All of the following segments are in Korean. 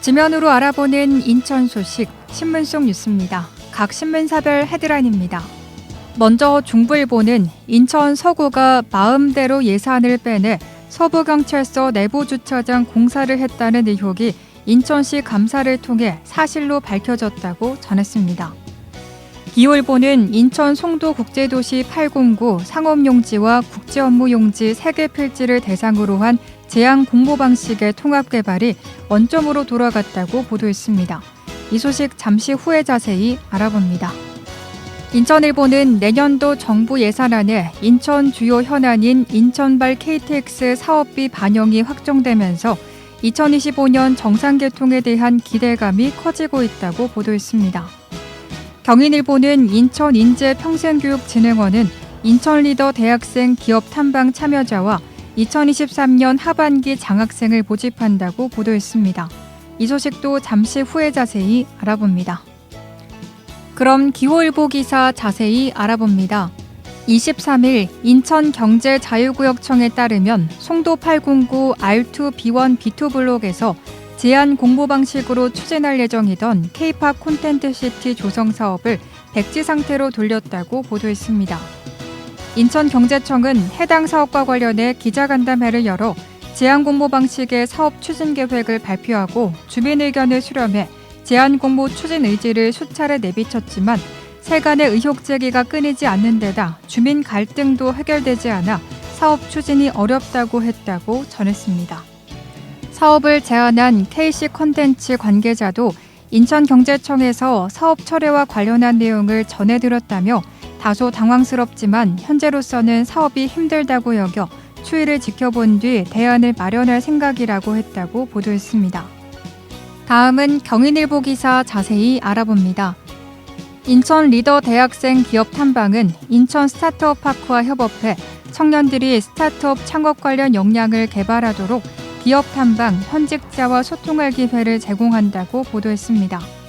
지면으로 알아보는 인천 소식 신문 속 뉴스입니다. 각 신문사별 헤드라인입니다. 먼저 중부일보는 인천 서구가 마음대로 예산을 빼내 서부경찰서 내부 주차장 공사를 했다는 의혹이 인천시 감사를 통해 사실로 밝혀졌다고 전했습니다. 기울보는 인천 송도 국제도시 809 상업용지와 국제업무용지 3개 필지를 대상으로 한 제한 공모 방식의 통합 개발이 원점으로 돌아갔다고 보도했습니다. 이 소식 잠시 후에 자세히 알아봅니다. 인천일보는 내년도 정부 예산안에 인천 주요 현안인 인천발 KTX 사업비 반영이 확정되면서 2025년 정상개통에 대한 기대감이 커지고 있다고 보도했습니다. 경인일보는 인천인재평생교육진흥원은 인천 리더 대학생 기업 탐방 참여자와 2023년 하반기 장학생을 모집한다고 보도했습니다. 이 소식도 잠시 후에 자세히 알아봅니다. 그럼 기호일보 기사 자세히 알아봅니다. 23일 인천경제자유구역청에 따르면 송도 809 R2 B1 B2 블록에서 제한 공모 방식으로 추진할 예정이던 K-팝 콘텐트 시티 조성 사업을 백지 상태로 돌렸다고 보도했습니다. 인천경제청은 해당 사업과 관련해 기자간담회를 열어 제한 공모 방식의 사업 추진 계획을 발표하고 주민 의견을 수렴해 제한 공모 추진 의지를 수차례 내비쳤지만 세간의 의혹 제기가 끊이지 않는 데다 주민 갈등도 해결되지 않아 사업 추진이 어렵다고 했다고 전했습니다. 사업을 제안한 KC 컨텐츠 관계자도 인천경제청에서 사업 철회와 관련한 내용을 전해들었다며 다소 당황스럽지만 현재로서는 사업이 힘들다고 여겨 추이를 지켜본 뒤 대안을 마련할 생각이라고 했다고 보도했습니다. 다음은 경인일보 기사 자세히 알아봅니다. 인천 리더 대학생 기업 탐방은 인천 스타트업 파크와 협업해 청년들이 스타트업 창업 관련 역량을 개발하도록 기업 탐방, 현직자와 소통할 기회를 제공한다고 보도했습니다.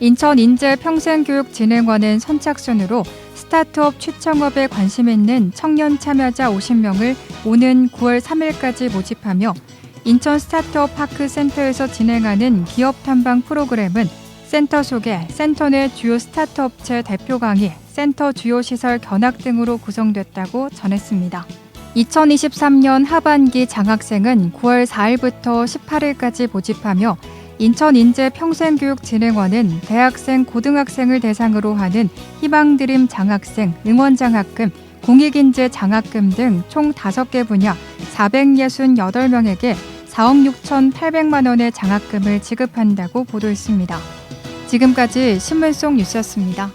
인천 인재평생교육진흥원은 선착순으로 스타트업 취창업에 관심 있는 청년 참여자 50명을 오는 9월 3일까지 모집하며 인천 스타트업 파크 센터에서 진행하는 기업 탐방 프로그램은 센터 소개, 센터 내 주요 스타트업체 대표 강의, 센터 주요 시설 견학 등으로 구성됐다고 전했습니다. 2023년 하반기 장학생은 9월 4일부터 18일까지 모집하며 인천인재평생교육진흥원은 대학생, 고등학생을 대상으로 하는 희망드림 장학생, 응원장학금, 공익인재 장학금 등 총 5개 분야 468명에게 4억 6천8백만 원의 장학금을 지급한다고 보도했습니다. 지금까지 신문 속 뉴스였습니다.